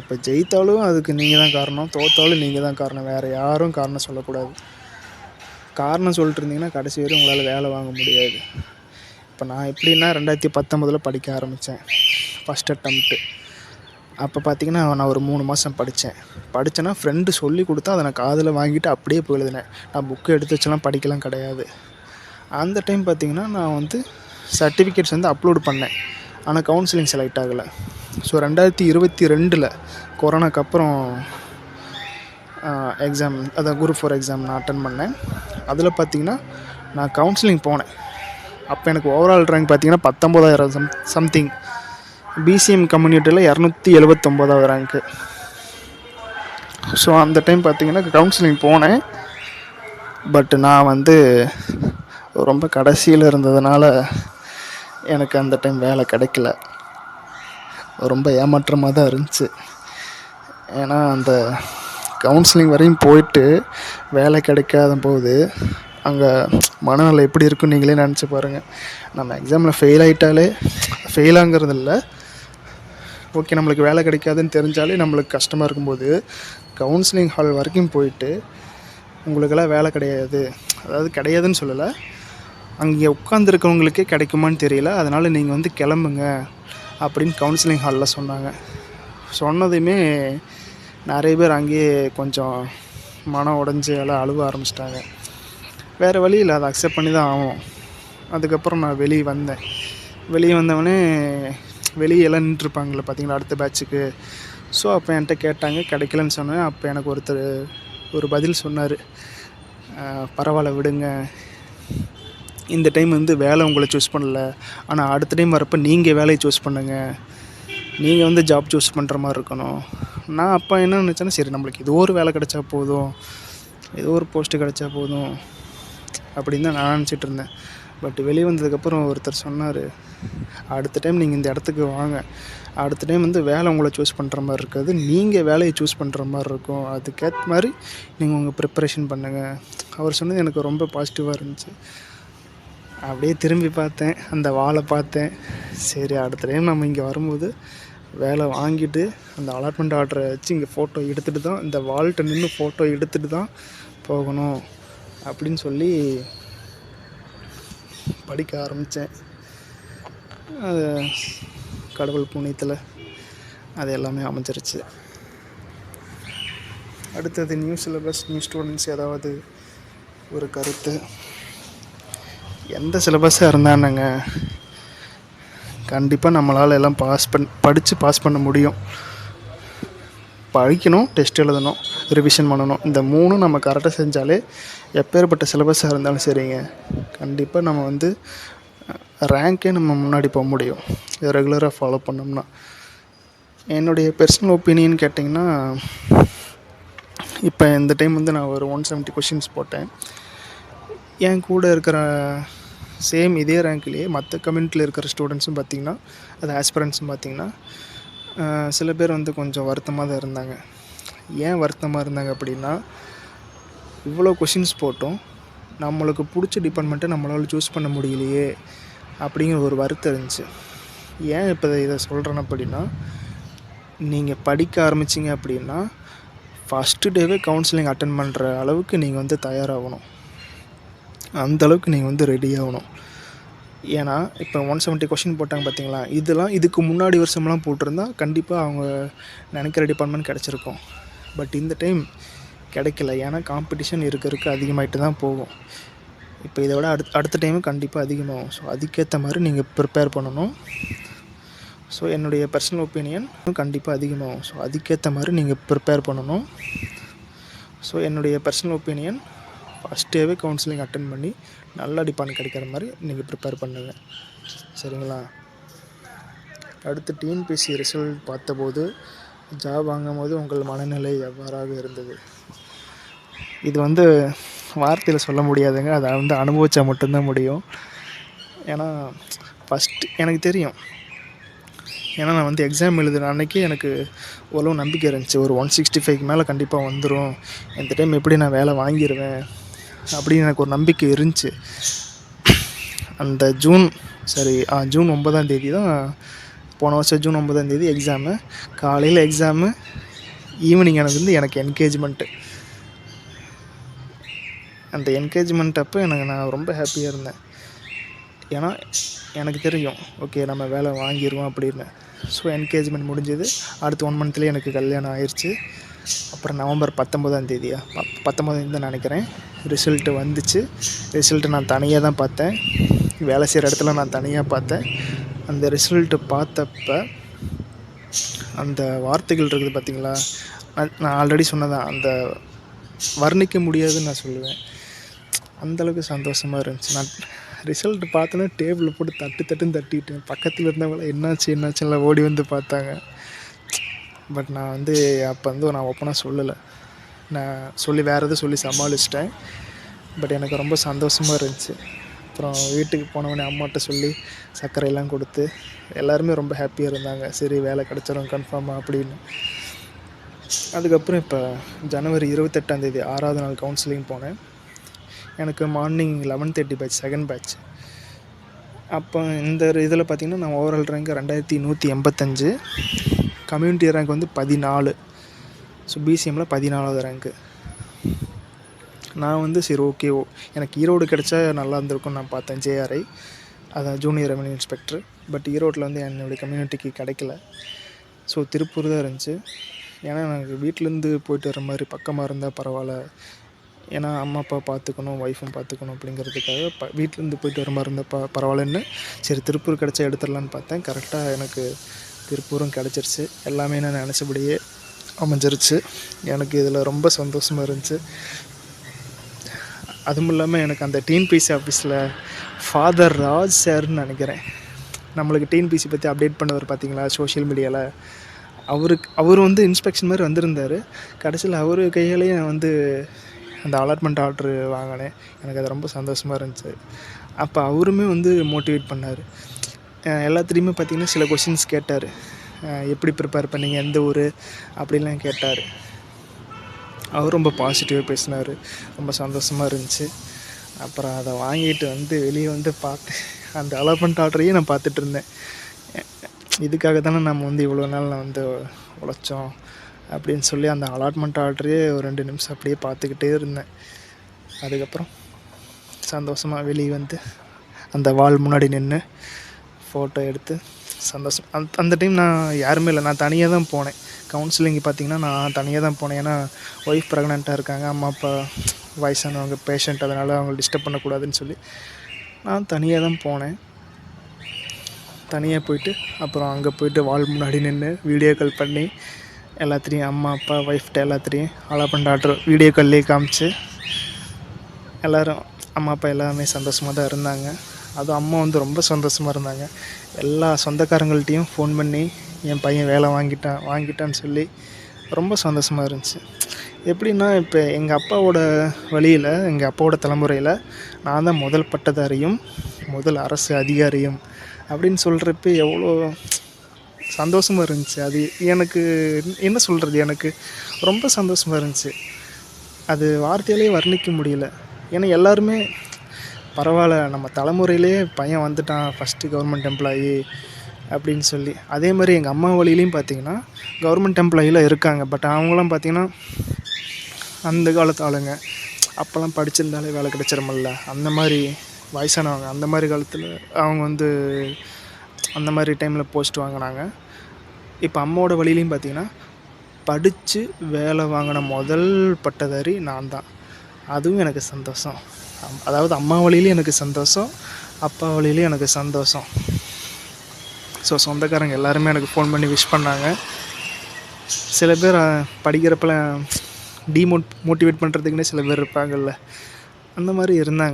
இப்போ ஜெயித்தாலும் அதுக்கு நீங்கள் தான் காரணம். தோத்தாலும் நீங்கள் தான் காரணம். வேறு யாரும் காரணம் சொல்லக்கூடாது. காரணம் சொல்லிட்டு இருந்தீங்கன்னா கடைசி வரை உங்களால் வேலை வாங்க முடியாது. இப்போ நான் எப்படின்னா ரெண்டாயிரத்தி பத்தொம்பதில் படிக்க ஆரம்பித்தேன் ஃபஸ்ட் அட்டம்ப்ட்டு அப்போ பார்த்தீங்கன்னா நான் ஒரு மூணு மாதம் படித்தேன் படித்தேன்னா ஃப்ரெண்டு சொல்லி கொடுத்தா அதை நான் காதில் வாங்கிட்டு அப்படியே போய் எழுதினேன் நான் புக்கு எடுத்து வச்செல்லாம் படிக்கலாம் கிடையாது. அந்த டைம் பார்த்தீங்கன்னா நான் வந்து சர்டிஃபிகேட்ஸ் வந்து அப்லோடு பண்ணேன். ஆனால் கவுன்சிலிங் செலக்ட் ஆகலை. ஸோ ரெண்டாயிரத்தி இருபத்தி ரெண்டில் கொரோனாக்கு அப்புறம் எக்ஸாம் அதான் குரூப் ஃபோர் எக்ஸாம் நான் அட்டன் பண்ணேன். அதில் பார்த்தீங்கன்னா நான் கவுன்சிலிங் போனேன். அப்போ எனக்கு ஓவரால் ரேங்க் பார்த்தீங்கன்னா பத்தொம்போதாயிரம் சம் சம்திங் பிசிஎம் கம்யூனிட்டியில் இரநூத்தி எழுபத்தொம்போதாவது ரேங்க்கு ஸோ அந்த டைம் பார்த்தீங்கன்னா கவுன்சிலிங் போனேன். பட் நான் வந்து ரொம்ப கடைசியில் இருந்ததுனால எனக்கு அந்த டைம் வேலை கிடைக்கல. ரொம்ப ஏமாற்றமாக தான் இருந்துச்சு. ஏன்னா அந்த கவுன்சிலிங் வரையும் போயிட்டு வேலை கிடைக்காத போது அங்கே மனநிலை எப்படி இருக்குன்னு நீங்களே நினச்சி பாருங்கள் நம்ம எக்ஸாமில் ஃபெயில் ஆகிட்டாலே ஃபெயிலாங்கிறது இல்லை. ஓகே நம்மளுக்கு வேலை கிடைக்காதுன்னு தெரிஞ்சாலே நம்மளுக்கு கஷ்டமாக இருக்கும்போது கவுன்சிலிங் ஹால் வரைக்கும் போயிட்டு உங்களுக்கெல்லாம் வேலை கிடையாது. அதாவது கிடையாதுன்னு சொல்லலை. அங்கே உட்காந்துருக்கவங்களுக்கே கிடைக்குமான்னு தெரியல. அதனால் நீங்கள் வந்து கிளம்புங்க அப்படின்னு கவுன்சிலிங் ஹாலில் சொன்னாங்க. சொன்னதுமே நிறைய பேர் அங்கேயே கொஞ்சம் மனம் உடஞ்சி எல்லாம் அழுவ ஆரம்பிச்சிட்டாங்க. வேறு வழியில் அதை அக்செப்ட் பண்ணி தான் ஆகும் அதுக்கப்புறம் நான் வெளியே வந்தேன். வெளியே வந்தவொடனே வெளியே எல்லாம் நின்றுருப்பாங்களே பார்த்தீங்களா? அடுத்த பேட்சுக்கு ஸோ அப்போ என்கிட்ட கேட்டாங்க. கிடைக்கலன்னு சொன்னேன். அப்போ எனக்கு ஒருத்தர் ஒரு பதில் சொன்னார். பரவாயில்ல விடுங்க. இந்த டைம் வந்து வேலை உங்களை சூஸ் பண்ணல. ஆனால் அடுத்த டைம் வரப்போ நீங்கள் வேலையை சூஸ் பண்ணுங்கள் நீங்கள் வந்து ஜாப் சூஸ் பண்ணுற மாதிரி இருக்கணும். நான் அப்போ என்ன நினச்சேன்னா சரி நம்மளுக்கு ஏதோ ஒரு வேலை கிடைச்சா போதும். ஏதோ ஒரு போஸ்ட்டு கிடச்சா போதும். அப்படின்னு தான் நான் நினச்சிட்டு இருந்தேன். பட் வெளியே வந்ததுக்கப்புறம் ஒருத்தர் சொன்னார் அடுத்த டைம் நீங்கள் இந்த இடத்துக்கு வாங்க. அடுத்த டைம் வந்து வேலை உங்களை சூஸ் பண்ணுற மாதிரி இருக்காது. நீங்கள் வேலையை சூஸ் பண்ணுற மாதிரி இருக்கும். அதுக்கேற்ற மாதிரி நீங்கள் உங்கள் ப்ரிப்பரேஷன் பண்ணுங்கள் அவர் சொன்னது எனக்கு ரொம்ப பாசிட்டிவாக இருந்துச்சு. அப்படியே திரும்பி பார்த்தேன். அந்த வாழை பார்த்தேன். சரி அடுத்த டைம் நம்ம இங்கே வரும்போது வேலை வாங்கிட்டு அந்த அலாட்மெண்ட் ஆர்டரை வச்சு இங்கே ஃபோட்டோ எடுத்துகிட்டு தான் இந்த வால்கிட்ட நின்று ஃபோட்டோ எடுத்துகிட்டு தான் போகணும் அப்படின்னு சொல்லி படிக்க ஆரம்பித்தேன் அது கடவுள் புண்ணியத்தில் அது எல்லாமே அமைஞ்சிருச்சு. அடுத்தது நியூ சிலபஸ் நியூ ஸ்டூடெண்ட்ஸ் ஏதாவது ஒரு கருத்து? எந்த சிலபஸாக இருந்தானுங்க? கண்டிப்பாக நம்மளால் எல்லாம் பாஸ் பண் படித்து பாஸ் பண்ண முடியும். படிக்கணும் டெஸ்ட் எழுதணும் ரிவிஷன் பண்ணணும். இந்த மூணும் நம்ம கரெக்டாக செஞ்சாலே எப்பேற்பட்ட சிலபஸாக இருந்தாலும் சரிங்க. கண்டிப்பாக நம்ம வந்து ரேங்க்கே நம்ம முன்னாடி போக முடியும். இதை ரெகுலராக ஃபாலோ பண்ணோம்னா. என்னுடைய பர்சனல் ஒப்பீனியன் கேட்டிங்கன்னா இப்போ இந்த டைம் வந்து நான் ஒரு ஒன் செவன்ட்டி கொஷின்ஸ் போட்டேன். என் கூட இருக்கிற சேம் இதே ரேங்க்லேயே மற்ற கம்யூனிட்டியில் இருக்கிற ஸ்டூடெண்ட்ஸும் பார்த்திங்கன்னா அது ஆஸ்பிரண்ட்ஸும் பார்த்திங்கன்னா சில பேர் வந்து கொஞ்சம் வருத்தமாக தான் இருந்தாங்க. ஏன் வருத்தமாக இருந்தாங்க அப்படின்னா இவ்வளோ கொஷின்ஸ் போட்டோம் நம்மளுக்கு பிடிச்ச டிபார்ட்மெண்ட்டை நம்மளால் சூஸ் பண்ண முடியலையே அப்படிங்கிற ஒரு வருத்தம் இருந்துச்சு. ஏன் இப்போ இதை சொல்கிறேன் அப்படின்னா நீங்கள் படிக்க ஆரம்பிச்சிங்க அப்படின்னா ஃபஸ்ட்டு டேவே கவுன்சிலிங் அட்டன் பண்ணுற அளவுக்கு நீங்கள் வந்து தயாராகணும். அந்தளவுக்கு நீங்கள் வந்து ரெடி ஆகணும். ஏன்னா இப்போ ஒன் செவன்ட்டி கொஷின் போட்டாங்க பார்த்தீங்களா இதெல்லாம் இதுக்கு முன்னாடி வருஷம்லாம் போட்டிருந்தா கண்டிப்பாக அவங்க நினைக்கிற டிபார்ட்மெண்ட் கிடச்சிருக்கும். பட் இந்த டைம் கிடைக்கல. ஏன்னா காம்படிஷன் இருக்க இருக்க அதிகமாகிட்டு தான் போகும். இப்போ இதை விட அடுத்த அடுத்த டைமும் கண்டிப்பாக அதிகமாகும். ஸோ அதுக்கேற்ற மாதிரி நீங்கள் ப்ரிப்பேர் பண்ணணும். ஸோ என்னுடைய பர்சனல் ஒப்பீனியன் கண்டிப்பாக அதிகமாகும். ஸோ அதுக்கேற்ற மாதிரி நீங்கள் ப்ரிப்பேர் பண்ணணும். ஸோ என்னுடைய பர்சனல் ஒப்பீனியன் ஃபஸ்ட் டேவே கவுன்சிலிங் அட்டன் பண்ணி நல்ல டிபார்ட்மெண்ட் கிடைக்கிற மாதிரி நீங்கள் ப்ரிப்பேர் பண்ணுவேன் சரிங்களா? அடுத்து டிஎன்பிசி ரிசல்ட் பார்த்தபோது ஜாப் வாங்கும் போது உங்கள் மனநிலை எவ்வாறாக இருந்தது? இது வந்து வார்த்தையில் சொல்ல முடியாதுங்க. அதை வந்து அனுபவித்தா மட்டும்தான் முடியும். ஏன்னா ஃபஸ்ட்டு எனக்கு தெரியும். ஏன்னா நான் வந்து எக்ஸாம் எழுதுன அன்றைக்கி எனக்கு ஓரளவு நம்பிக்கை இருந்துச்சு. ஒரு ஒன் சிக்ஸ்டி ஃபைவ்க்கு மேலே கண்டிப்பாக வந்துடும் இந்த டைம் எப்படி நான் வேலை வாங்கிடுவேன் அப்படின்னு எனக்கு ஒரு நம்பிக்கை இருந்துச்சு. அந்த ஜூன் சரி ஜூன் ஒன்பதாம் தேதி தான் போன வருஷம் ஜூன் ஒம்பதாந்தேதி எக்ஸாமு காலையில் எக்ஸாமு ஈவினிங் எனக்கு வந்து எனக்கு என்கேஜ்மெண்ட்டு அந்த என்கேஜ்மெண்ட் அப்போ எனக்கு நான் ரொம்ப ஹாப்பியாக இருந்தேன். ஏன்னா எனக்கு தெரியும் ஓகே நம்ம வேலை வாங்கிடுவோம் அப்படின்னு. ஸோ என்கேஜ்மெண்ட் முடிஞ்சது. அடுத்து ஒன் மந்த்லேயே எனக்கு கல்யாணம் ஆயிடுச்சு அப்புறம் நவம்பர் பத்தொம்போதாம் தேதியா? ப பத்தொம்போதாம் தான் நினைக்கிறேன். ரிசல்ட்டு வந்துச்சு. ரிசல்ட்டு நான் தனியாக தான் பார்த்தேன். வேலை செய்கிற இடத்துல நான் தனியாக பார்த்தேன். அந்த ரிசல்ட்டு பார்த்தப்ப அந்த வார்த்தைகள் இருக்குது பார்த்திங்களா நான் ஆல்ரெடி சொன்னதான். அந்த வர்ணிக்க முடியாதுன்னு நான் சொல்லுவேன். அந்தளவுக்கு சந்தோஷமாக இருந்துச்சு. நான் ரிசல்ட் பார்த்தோன்னே டேபிளில் போட்டு தட்டு தட்டுன்னு தட்டிட்டேன். பக்கத்தில் இருந்தவங்கள என்னாச்சு என்னாச்சுலாம் ஓடி வந்து பார்த்தாங்க. பட் நான் வந்து அப்போ வந்து நான் ஓப்பனாக சொல்லலை. நான் சொல்லி வேறு எதுவும் சொல்லி சமாளிச்சிட்டேன். பட் எனக்கு ரொம்ப சந்தோஷமாக இருந்துச்சு. அப்புறம் வீட்டுக்கு போனவொடனே அம்மாட்ட சொல்லி சர்க்கரையெல்லாம் கொடுத்து எல்லாருமே ரொம்ப ஹாப்பியாக இருந்தாங்க. சரி வேலை கிடச்சிடும் கன்ஃபார்மாக அப்படின்னு. அதுக்கப்புறம் இப்போ ஜனவரி இருபத்தெட்டாந்தேதி ஆறாவது நாள் கவுன்சிலிங் போனேன். எனக்கு morning eleven thirty batch second batch அப்போ இந்த இதில் பார்த்திங்கன்னா நான் ஓவரால் ரேங்க் ரெண்டாயிரத்தி நூற்றி எண்பத்தஞ்சு. கம்யூனிட்டி ரேங்க் வந்து பதினாலு. ஸோ பிசிஎம்மில் பதினாலாவது ரேங்க்கு நான் வந்து சரி ஓகே ஓ எனக்கு ஈரோடு கிடச்சா நல்லா இருந்திருக்கும்னு நான் பார்த்தேன் ஜேஆர்ஐ அதான் ஜூனியர் ரெவன்யூ இன்ஸ்பெக்டர் பட் ஈரோட்டில் வந்து என்னுடைய கம்யூனிட்டிக்கு கிடைக்கல. ஸோ திருப்பூர் தான் இருந்துச்சு. ஏன்னா எனக்கு வீட்டிலேருந்து போயிட்டு வர மாதிரி பக்கமாக இருந்தால் பரவாயில்ல. ஏன்னா அம்மா அப்பா பார்த்துக்கணும் ஒய்ஃபும் பார்த்துக்கணும் அப்படிங்கிறதுக்காக ப வீட்டிலேருந்து போயிட்டு வர மாதிரி இருந்தால் ப பரவாயில்லன்னு சரி திருப்பூர் கிடச்சா எடுத்துடலான்னு பார்த்தேன். கரெக்டாக எனக்கு திருப்பூரும் கிடச்சிருச்சு. எல்லாமே நான் நினச்சபடியே அமைஞ்சிருச்சு. எனக்கு இதில் ரொம்ப சந்தோஷமாக இருந்துச்சு. அதுவும் இல்லாமல் எனக்கு அந்த டிஎன்பிசி ஆஃபீஸில் ஃபாதர் ராஜ் சார்னு நினைக்கிறேன். நம்மளுக்கு டிஎன்பிசி பற்றி அப்டேட் பண்ணவர் பார்த்தீங்களா சோஷியல் மீடியாவில் அவருக்கு அவர் வந்து இன்ஸ்பெக்ஷன் மாதிரி வந்திருந்தார். கடைசியில் அவர் கையிலேயே நான் வந்து அந்த அலாட்மெண்ட் ஆர்டர் வாங்கினேன். எனக்கு அது ரொம்ப சந்தோஷமாக இருந்துச்சு. அப்போ அவருமே வந்து மோட்டிவேட் பண்ணார். எல்லாத்துலேயுமே பார்த்தீங்கன்னா சில கொஷின்ஸ் கேட்டார். எப்படி ப்ரிப்பேர் பண்ணீங்க எந்த ஊர் அப்படிலாம் கேட்டார். அவர் ரொம்ப பாசிட்டிவாக பேசினார். ரொம்ப சந்தோஷமாக இருந்துச்சு. அப்புறம் அதை வாங்கிட்டு வந்து வெளியே வந்து பார்த்து அந்த அலாட்மெண்ட் ஆர்டரையே நான் பார்த்துட்டு இருந்தேன். இதுக்காக தானே நம்ம வந்து இவ்வளோ நாள் நான் வந்து உழைச்சோம் அப்படின்னு சொல்லி அந்த அலாட்மெண்ட் ஆர்டரையே ஒரு ரெண்டு நிமிஷம் அப்படியே பார்த்துக்கிட்டே இருந்தேன். அதுக்கப்புறம் சந்தோஷமாக வெளியே வந்து அந்த வால் முன்னாடி நின்று ஃபோட்டோ எடுத்து சந்தோஷம். அந்த அந்த டைம் நான் யாருமே இல்லை. நான் தனியாக தான் போனேன். கவுன்சிலிங் பார்த்திங்கன்னா நான் தனியாக தான் போனேன். ஏன்னா ஒய்ஃப் ப்ரெக்னெண்ட்டாக இருக்காங்க. அம்மா அப்பா வயசானவங்க பேஷண்ட் அதனால் அவங்க டிஸ்டர்ப் பண்ணக்கூடாதுன்னு சொல்லி நான் தனியாக தான் போனேன். தனியாக போயிட்டு அப்புறம் அங்கே போயிட்டு வால் முன்னாடி நின்று வீடியோ கால் பண்ணி எல்லாத்திலையும் அம்மா அப்பா ஒய்ஃப்ட்ட எல்லாத்திலையும் அலாப்பன் டாக்டர் வீடியோ கால்லேயே காமிச்சு எல்லோரும் அம்மா அப்பா எல்லாமே சந்தோஷமாக தான் இருந்தாங்க. அதுவும் அம்மா வந்து ரொம்ப சந்தோஷமாக இருந்தாங்க. எல்லா சொந்தக்காரங்கள்ட்டையும் ஃபோன் பண்ணி என் பையன் வேலை வாங்கிட்டான் வாங்கிட்டான்னு சொல்லி ரொம்ப சந்தோஷமாக இருந்துச்சு. எப்படின்னா இப்போ எங்கள் அப்பாவோட வழியில் எங்கள் அப்பாவோட தலைமுறையில் நான் தான் முதல் பட்டதாரியும் முதல் அரசு அதிகாரியும் அப்படின்னு சொல்கிறப்ப எவ்வளோ சந்தோஷமாக இருந்துச்சு. அது எனக்கு என்ன சொல்கிறது எனக்கு ரொம்ப சந்தோஷமாக இருந்துச்சு. அது வார்த்தையாலே வர்ணிக்க முடியல. ஏன்னா எல்லாருமே பரவாயில்ல நம்ம தலைமுறையிலே பையன் வந்துட்டான் ஃபஸ்ட்டு கவர்மெண்ட் எம்ப்ளாயி அப்படின்னு சொல்லி. அதே மாதிரி எங்கள் அம்மா வழியிலையும் பார்த்தீங்கன்னா கவர்மெண்ட் எம்ப்ளாயிலாம் இருக்காங்க. பட் அவங்களாம் பார்த்தீங்கன்னா அந்த காலத்து ஆளுங்க. அப்போல்லாம் படிச்சிருந்தாலே வேலை கிடச்சிருமில்ல அந்த மாதிரி வயசானவங்க. அந்த மாதிரி காலத்தில் அவங்க வந்து அந்த மாதிரி டைமில் போஸ்ட் வாங்கினாங்க. இப்போ அம்மாவோட வழியிலையும் பார்த்தீங்கன்னா படித்து வேலை வாங்கின முதல் பட்டதாரி நான் தான் அதுவும் எனக்கு சந்தோஷம். அதாவது அம்மா வழியிலையும் எனக்கு சந்தோஷம் அப்பா வழியிலையும் எனக்கு சந்தோஷம். ஸோ சொந்தக்காரங்க எல்லாருமே எனக்கு ஃபோன் பண்ணி விஷ் பண்ணாங்க. சில பேர் படிக்கிறப்பெல்லாம் படிக்கிறப்பல டிமோட் மோட்டிவேட் பண்ணுறதுக்குன்னே சில பேர் இருப்பாங்கல்ல. அந்த மாதிரி இருந்தாங்க.